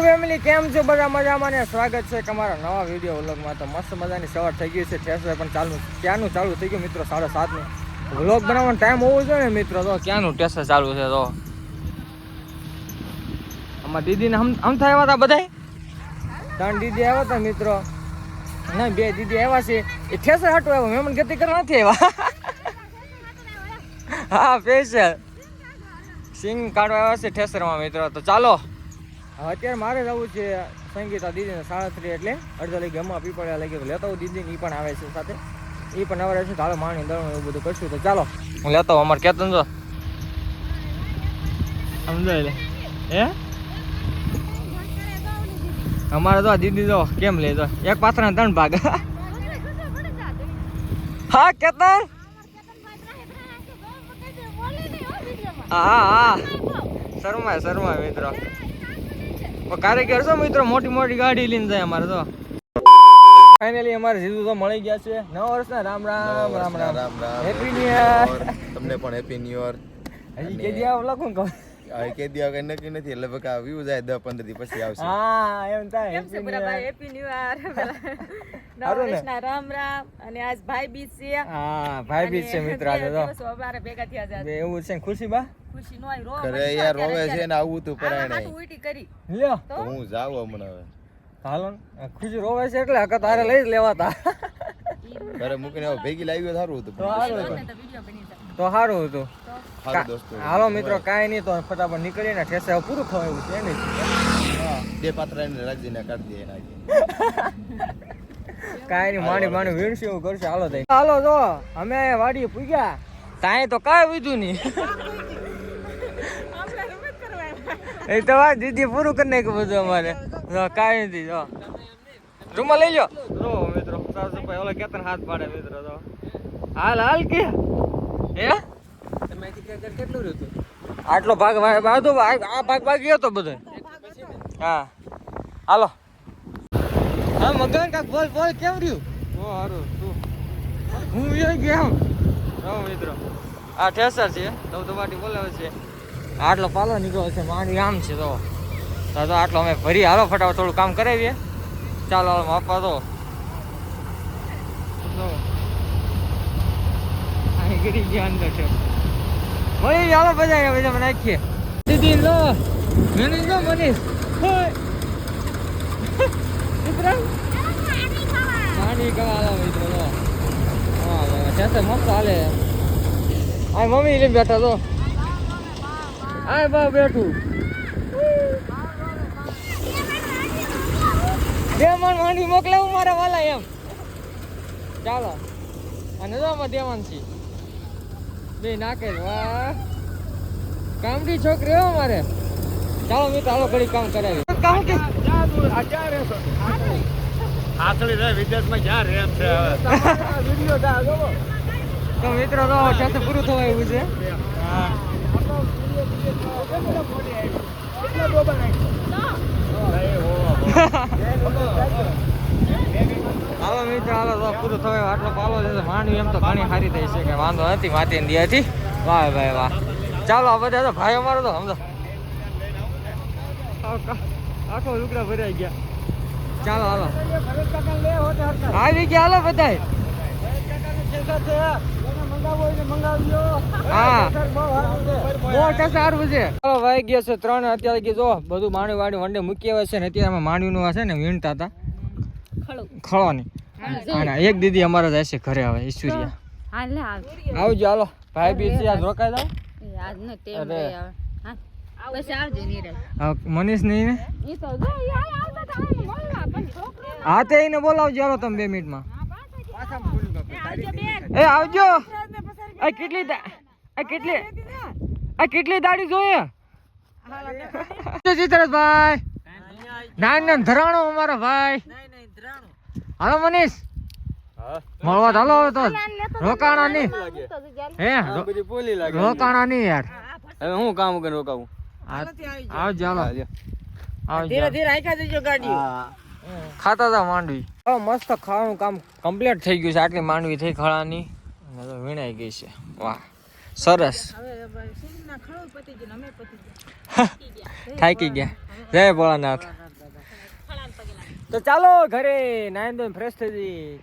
Family કેમ છો? બધા મજામાં ને સ્વાગત છે તમારા નવા વીડિયો વ્લોગમાં તો મસ્ત મજાની સવાર થઈ ગઈ છે. ઠેસર પણ ચાલુ ક્યાંનું ચાલુ થઈ ગયું મિત્રો? સાડા સાતનું. વ્લોગ બનાવવાનો ટાઈમ હોવો જોઈએ ને મિત્રો? તો ક્યાંનું ઠેસર ચાલુ છે તો? આમાં દીદીને હમ હમ થાય આવ્યા હતા બધાય? ત્રણ દીદી આવ્યા હતા મિત્રો. ના, બે દીદી આવ્યા છે. એ ઠેસર હાટું આવ્યો મેમન ગતિ કરવા નથી આવ્યા હા સ્પેશિયલ સિંગ કાઢવા આવ્યા છે ઠેસરમાં મિત્રો. તો ચાલો. અત્યારે મારે જવું છે સંગીતા દીદીને સાડત્રીસ એટલે અડધા લઈ ગમવા પીપળ્યા લઈ ગયો. લેતો દીદી એ પણ આવે છે સાથે. એ પણ આવે છે ચાલો માણી દળનું એવું બધું કરશું તો ચાલો. હું લેતો અમાર કેતન જો. સમજાય લે. હે? અમારે તો દીદી જો કેમ લે તો એક પાત્રના ત્રણ ભાગ. હા, કેતન? હા હા. શરમાય શર્મા મિત્રો. કારીગર છો મિત્રો મોટી મોટી ગાડી લઈને જાય અમારે તો. ફાઇનલી અમારે જીજુ તો મળી ગયા છે. નવ વર્ષના Ram Ram Ram Ram. Ram Ram. Happy new year તમને પણ હેપી ન્યુ યર હજી કે લખું કહું આ કે દી કઈ નક્કી નથી. એટલે બકા વ્યૂ જાય દસ પંદર દી પછી આવશે. હા એમ થાય. કેમ છે હેપી બરાબર new happy new year Ram Ram. અને આજ ભાઈ બીજ છે. હા ભાઈ બીજ છે મિત્ર આજે તો. અમારે ભેગા થયા છે. એવું છે ખુશી બા? ખુશી નો આઈ રો ઘરે યાર રોવે છે ને આવું તું પરાણે. હાટુ ઉલટી કરી. લ્યો. તો? હું જાવ હમણાં હવે. હાલો ને ખુશી રોવે છે એટલે હકત તારે લઈ જ લેવાતા. ઘરે મૂકીને ભેગી લાવ્યો સારું હતું તો વીડિયો બની જાય. તો સારું હતું. હાલો મિત્રો કાંઈ નહીં તો ફટાફટ નીકળીને ઠેસે પૂરું થવા એવું છે નહીં. બે પાત્ર એને રાખજે ને કાઢી દે કાંઈ નહીં માણી માણી વીણશું એવું કરશે. હાલો થઈ હાલો જો અમે વાડીએ પૂગ્યા. તાંય તો કાંઈ વીધું નહીં. એ તો વાત દીદી પૂરું કરી નાખ્યું બધું અમારે. કાંઈ નથી જો. રૂમમાં લઈ લો મિત્રો સાફ ભાઈ ઓલા કેતન હાથ પાડે મિત્રો તો હાલ હાલ કે. હે? કેટલું રહ્યું આટલો ભાગ બાધો આ ભાગ ભાગ ગયો તો બધો હા. હાલો. હા મગન કાક બોલ બોલ કેમ રહ્યું? ઓ હારું તું હું એ કેમ હો મિત્રો. આ ઠેસર છે. દવદવાટી બોલાવે છે. આટલો પાલો નીકળ્યો છે મારી આમ છે તો તો તો આટલો અમે ભરી હાલો ફટાફટ થોડું કામ કરાવીએ. ચાલો હાલો માપવા તો તો આ મમ્મી લઈને બેઠા તો આય બા બેઠું દેવાન માંડી મોકલાવું મારા એમ. ચાલો. અને જો આમાં દેવાન બે નાખે વાહ. કામડી છોકરી હો મારે ચાલો મિત્ર હાલો ઘડી કામ કરાવી. કામ કે આખરી રહે વિદેશમાં ક્યાં રેમ છે હવે? તો મિત્રો તો સાથે પૂરું થવા એવું છે. હાલો મિત્રો હાલો તો પૂરું થવાય. આટલો પાલો છે એમ તો ઘણી સારી થઈ છે કે વાંધો નથી માતી ને હતી વાહ ભાઈ વાહ. ચાલો આ બધા તો ભાઈ અમારો તો સમજો. આખો લુકડા ભરાઈ ગયા. ચાલો હાલો. આવી ગયા હાલો બધા હા. બહુ ટકા સારું છે. ચાલો વાઈ ગયા છે ત્રણ અત્યારે કે જો બધું માણી વાણી વંડે મૂકી આવે છે ને અત્યારે માણીનું છે ને વીણતા હતા. ખળું. ખળવાની અને એક દીદી અમારા જાય છે ઘરે આવે ઈશ્વરિયા. આવજો હાલો. ભાઈ બી છે આજ રોકાઈ દો એ આજ નો ટેમ. રહી હવે. હા. પછી આવજો નીરજ હા, મનીષ નહીં ને ઈ તો જો ઈ હાલ આવતા આને મળવા પણ છોકરો હા તે એને બોલાવજો હાલો તમે બે મિનિટમાં. એ આવજો આ કેટલી આ કેટલી આ કેટલી દાડી જોઈએ? ચિત્રભાઈ નાન નાન ધરાણો અમારા ભાઈ. હાલો મનીષ. મળવા ચાલો હવે તો. રોકાણા નહીં હે? રોકાણા નહીં યાર. હવે હું કામ કરીને રોકાવું? આવ ચાલો ધીરે ધીરે આખા જજો ગાડી ખાતા હતા માંડવી. મસ્ત ખાવાનું કામ કમ્પ્લીટ થઈ ગયું છે. આટલી માંડવી થઈ ખળાની વીણાઈ ગઈ છે. વાહ. સરસ. થાકી ગયા. જય ભોળાનાથ. તો ચાલો ઘરે નાયન ધોઈને ફ્રેશ થઈ જઈએ.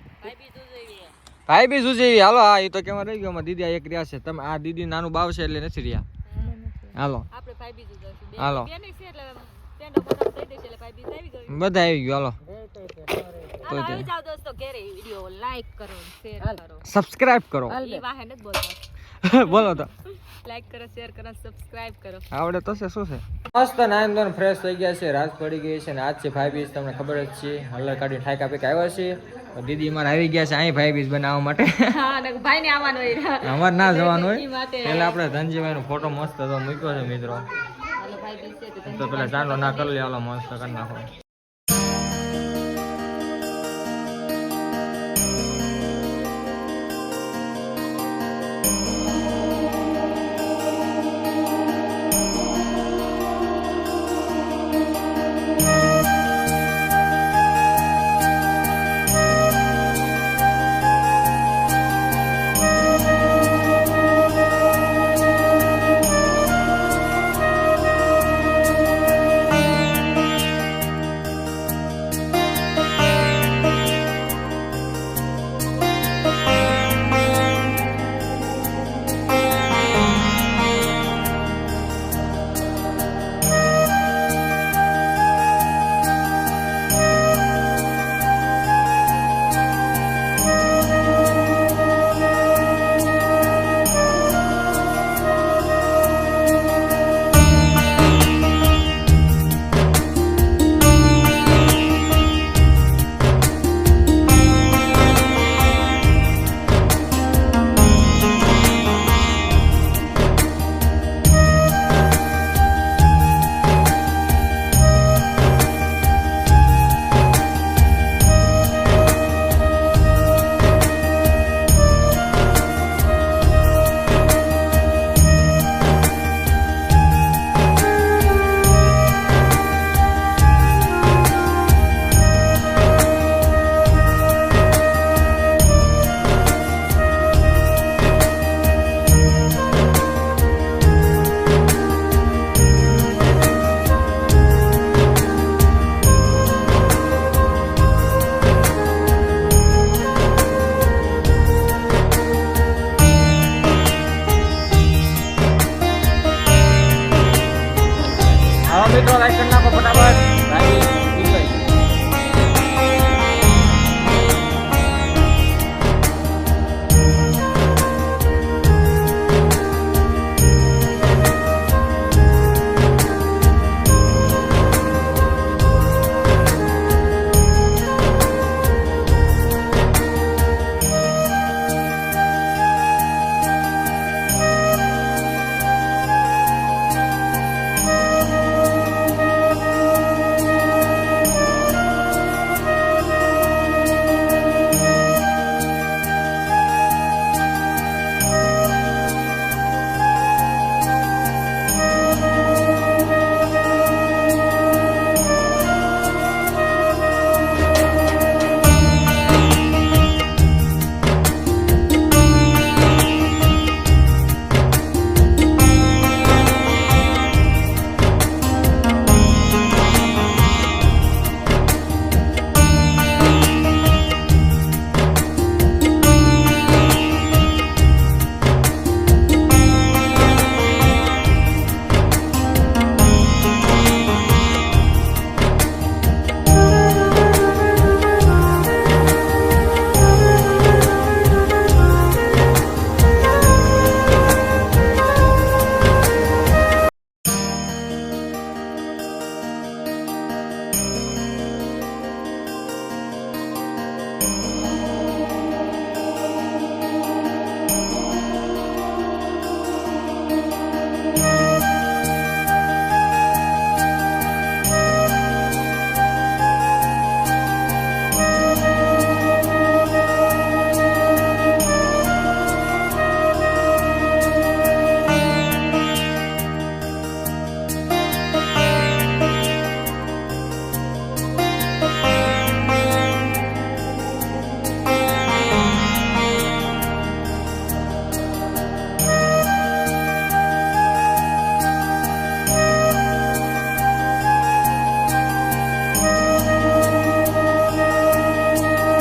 ભાઈ બી શું હાલો હા એ તો કેવા રહી ગયો દીદી આ એક રહ્યા છે. તમે આ દીદી નાનું બાવ છે એટલે નથી રહ્યા. હાલો. હાલો. બે નહીં છે એટલે ટેન્ડો બોટમ થઈ દેશે એટલે ભાઈ બીજ આવી ગયું. બધા આવી ગયું હાલો. હાલો. આવી જાવ દોસ્તો ઘરે વિડિયો લાઈક કરો શેર કરો. સબસ્ક્રાઇબ કરો. એ વાહે નથી બોલતા. બોલો તો. લાઈક કરો શેર કરો સબસ્ક્રાઇબ કરો. આવડે તો છે શું છે? મસ્ત નાઈન ધોરણ ફ્રેશ થઈ ગયા છે રાત પડી ગઈ છે ને આજ છે ભાઈ બીજ તમને ખબર જ છે. હલર કાઢી ઠાકા પીક આવ્યા છે. દીદી અમારે આવી ગયા છે અહીં ભાઈ બીજ બનાવવા માટે. ભાઈ ને આવવાનું હોય. અમારે ના જવાનું હોય. એટલે પેલા આપણે ધનજીભાઈ નો ફોટો મસ્ત હતો મૂક્યો છે મિત્રો. તો તો પેલા ચાલો ના કરી લે મસ્ત કરી નાખો.